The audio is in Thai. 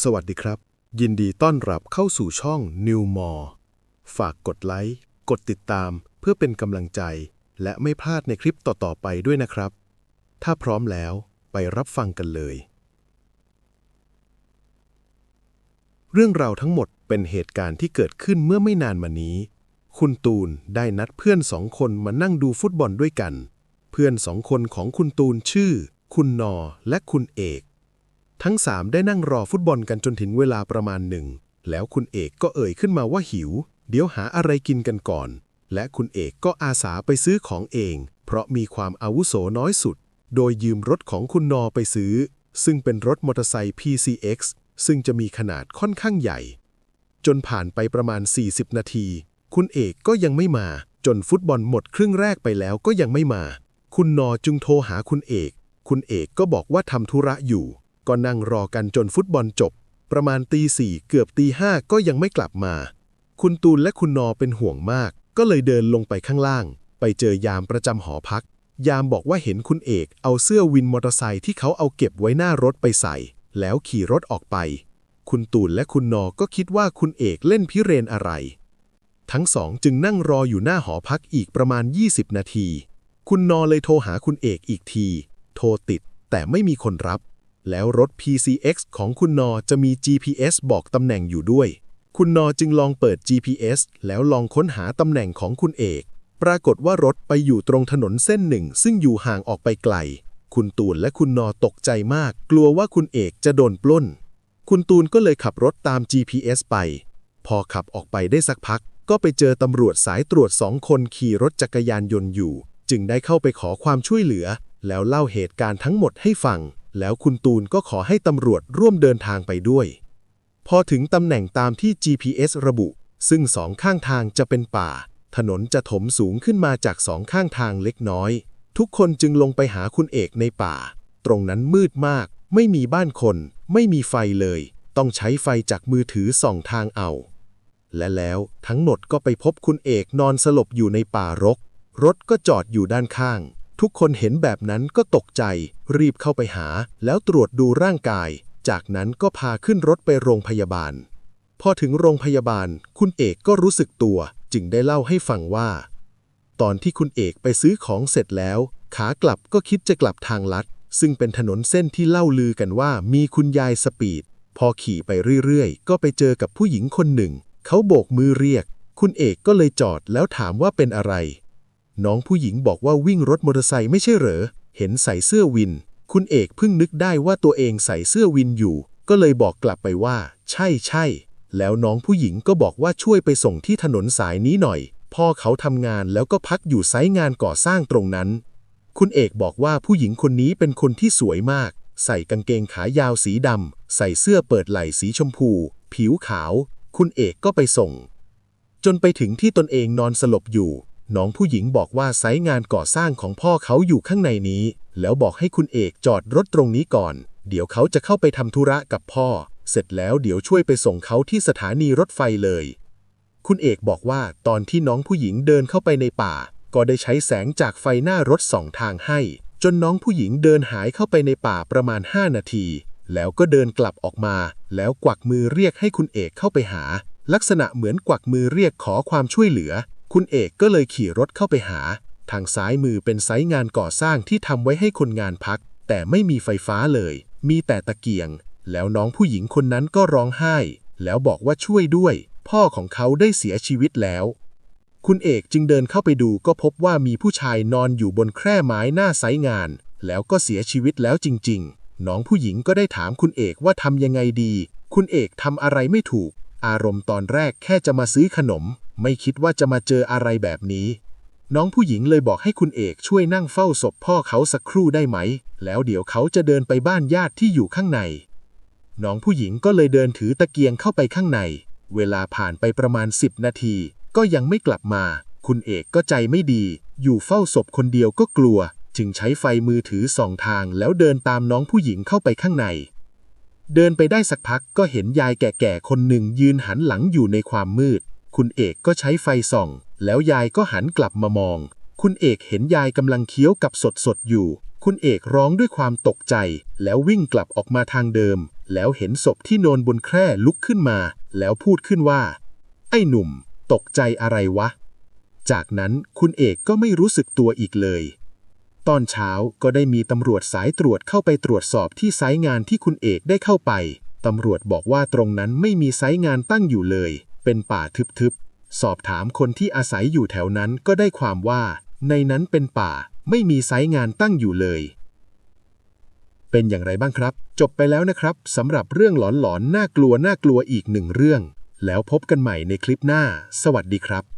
สวัสดีครับ ยินดีต้อนรับเข้าสู่ช่อง New m o r e ฝากกดไลค์ กดติดตามเพื่อเป็นกำลังใจ และไม่พลาดในคลิปต่อ ๆ ไปด้วยนะครับ ถ้าพร้อมแล้วไปรับฟังกันเลย เรื่องราวทั้งหมดเป็นเหตุการณ์ที่เกิดขึ้นเมื่อไม่นานมานี้ คุณตูนได้นัดเพื่อนสองคนมานั่งดูฟุตบอลด้วยกัน เพื่อนสองคนของคุณตูนชื่อ คุณนอและคุณเอก ทั้งสามได้นั่งรอฟุตบอลกันจนถึงเวลาประมาณหนึ่ง แล้วคุณเอกก็เอ่ยขึ้นมาว่าหิว เดี๋ยวหาอะไรกินกันก่อน และคุณเอกก็อาสาไปซื้อของเอง เพราะมีความอาวุโสน้อยสุด โดยยืมรถของคุณนอไปซื้อ ซึ่งเป็นรถมอเตอร์ไซค์ PCX ซึ่งจะมีขนาดค่อนข้างใหญ่ จนผ่านไปประมาณ 40 นาที คุณเอกก็ยังไม่มา จนฟุตบอลหมดครึ่งแรกไปแล้วก็ยังไม่มา คุณนอจึงโทรหาคุณเอก คุณเอกก็บอกว่าทำธุระอยู่ ก็นั่งรอกันจนฟุตบอลจบ ประมาณตีสี่เกือบตีห้าก็ยังไม่กลับมา คุณตูนและคุณนอเป็นห่วงมาก ก็เลยเดินลงไปข้างล่าง ไปเจอยามประจำหอพัก ยามบอกว่าเห็นคุณเอกเอาเสื้อวินมอเตอร์ไซค์ที่เขาเอาเก็บไว้หน้ารถไปใส่ แล้วขี่รถออกไป คุณตูนและคุณนอก็คิดว่าคุณเอกเล่นพิเรนอะไร ทั้งสองจึงนั่งรออยู่หน้าหอพักอีกประมาณ 20 นาที คุณนอเลยโทรหาคุณเอกอีกที โทรติดแต่ไม่มีคนรับ แล้วรถ PCX ของคุณนอจะมี GPS บอกตำแหน่งอยู่ด้วย คุณนอจึงลองเปิด GPS แล้วลองค้นหาตำแหน่งของคุณเอก ปรากฏว่ารถไปอยู่ตรงถนนเส้นหนึ่ง ซึ่งอยู่ห่างออกไปไกล คุณตูนและคุณนอตกใจมาก กลัวว่าคุณเอกจะโดนปล้น คุณตูนก็เลยขับรถตาม GPS ไป พอขับออกไปได้สักพัก ก็ไปเจอตำรวจสายตรวจสองคนขี่รถจักรยานยนต์อยู่ จึงได้เข้าไปขอความช่วยเหลือ แล้วเล่าเหตุการณ์ทั้งหมดให้ฟัง แล้วคุณตูนก็ขอให้ตำรวจร่วมเดินทางไปด้วย พอถึงตำแหน่งตามที่ GPS ระบุ ซึ่งสองข้างทางจะเป็นป่า ถนนจะถมสูงขึ้นมาจากสองข้างทางเล็กน้อย ทุกคนจึงลงไปหาคุณเอกในป่า ตรงนั้นมืดมาก ไม่มีบ้านคน ไม่มีไฟเลย ต้องใช้ไฟจากมือถือส่องทางเอา และแล้วทั้งหมดก็ไปพบคุณเอกนอนสลบอยู่ในป่ารก รถก็จอดอยู่ด้านข้าง ทุกคนเห็นแบบนั้นก็ตกใจ รีบเข้าไปหา แล้วตรวจดูร่างกาย จากนั้นก็พาขึ้นรถไปโรงพยาบาล พอถึงโรงพยาบาล คุณเอกก็รู้สึกตัว จึงได้เล่าให้ฟังว่า ตอนที่คุณเอกไปซื้อของเสร็จแล้ว ขากลับก็คิดจะกลับทางลัด ซึ่งเป็นถนนเส้นที่เล่าลือกันว่ามีคุณยายสปีด พอขี่ไปเรื่อยๆ ก็ไปเจอกับผู้หญิงคนหนึ่ง เขาโบกมือเรียก คุณเอกก็เลยจอดแล้วถามว่าเป็นอะไร น้องผู้หญิงบอกว่าวิ่งรถมอเตอร์ไซค์ไม่ใช่เหรอ เห็นใส่เสื้อวิน คุณเอกเพิ่งนึกได้ว่าตัวเองใส่เสื้อวินอยู่ ก็เลยบอกกลับไปว่า ใช่ใช่ แล้วน้องผู้หญิงก็บอกว่าช่วยไปส่งที่ถนนสายนี้หน่อย พ่อเขาทำงานแล้วก็พักอยู่ไซต์งานก่อสร้างตรงนั้น คุณเอกบอกว่าผู้หญิงคนนี้เป็นคนที่สวยมาก ใส่กางเกงขายาวสีดำใส่เสื้อเปิดไหล่สีชมพู ผิวขาว คุณเอกก็ไปส่ง จนไปถึงที่ตนเองนอนสลบอยู่ น้องผู้หญิงบอกว่าไซต์งานก่อสร้างของพ่อเขาอยู่ข้างในนี้ แล้วบอกให้คุณเอกจอดรถตรงนี้ก่อน เดี๋ยวเขาจะเข้าไปทำธุระกับพ่อ เสร็จแล้วเดี๋ยวช่วยไปส่งเขาที่สถานีรถไฟเลย คุณเอกบอกว่าตอนที่น้องผู้หญิงเดินเข้าไปในป่า ก็ได้ใช้แสงจากไฟหน้ารถสองทางให้ จนน้องผู้หญิงเดินหายเข้าไปในป่าประมาณ 5 นาที แล้วก็เดินกลับออกมา แล้วกวักมือเรียกให้คุณเอกเข้าไปหา ลักษณะเหมือนกวักมือเรียกขอความช่วยเหลือ คุณเอกก็เลยขี่รถเข้าไปหา ทางซ้ายมือเป็นไซต์งานก่อสร้างที่ทำไว้ให้คนงานพัก แต่ไม่มีไฟฟ้าเลย มีแต่ตะเกียง แล้วน้องผู้หญิงคนนั้นก็ร้องไห้ แล้วบอกว่าช่วยด้วย พ่อของเขาได้เสียชีวิตแล้ว คุณเอกจึงเดินเข้าไปดูก็พบว่ามีผู้ชายนอนอยู่บนแคร่ไม้หน้าไซต์งาน แล้วก็เสียชีวิตแล้วจริง ๆ น้องผู้หญิงก็ได้ถามคุณเอกว่าทำยังไงดี คุณเอกทำอะไรไม่ถูก อารมณ์ตอนแรกแค่จะมาซื้อขนม ไม่คิดว่าจะมาเจออะไรแบบนี้ น้องผู้หญิงเลยบอกให้คุณเอกช่วยนั่งเฝ้าศพพ่อเขาสักครู่ได้ไหม แล้วเดี๋ยวเขาจะเดินไปบ้านญาติที่อยู่ข้างใน น้องผู้หญิงก็เลยเดินถือตะเกียงเข้าไปข้างใน เวลาผ่านไปประมาณ 10 นาที ก็ยังไม่กลับมา คุณเอกก็ใจไม่ดี อยู่เฝ้าศพคนเดียวก็กลัว จึงใช้ไฟมือถือส่องทางแล้วเดินตามน้องผู้หญิงเข้าไปข้างในเดินไปได้สักพักก็เห็นยายแก่ๆ คนหนึ่งยืนหันหลังอยู่ในความมืด คุณเอกก็ใช้ไฟส่อง แล้วยายก็หันกลับมามอง คุณเอกเห็นยายกำลังเคี้ยวกับสดๆอยู่ คุณเอกร้องด้วยความตกใจ แล้ววิ่งกลับออกมาทางเดิม แล้วเห็นศพที่นอนบนแคร่ลุกขึ้นมา แล้วพูดขึ้นว่า ไอ้หนุ่ม ตกใจอะไรวะ จากนั้นคุณเอกก็ไม่รู้สึกตัวอีกเลย ตอนเช้าก็ได้มีตำรวจสายตรวจเข้าไปตรวจสอบที่ไซต์งานที่คุณเอกได้เข้าไปตำรวจบอกว่าตรงนั้นไม่มีไซต์งานตั้งอยู่เลย เป็นป่าทึบๆ สอบถามคนที่อาศัยอยู่แถวนั้นก็ได้ความว่า ในนั้นเป็นป่าไม่มีไซต์งานตั้งอยู่เลย เป็นอย่างไรบ้างครับ จบไปแล้วนะครับสำหรับเรื่องหลอนๆน่ากลัวน่ากลัวอีกหนึ่งเรื่อง แล้วพบกันใหม่ในคลิปหน้า สวัสดีครับ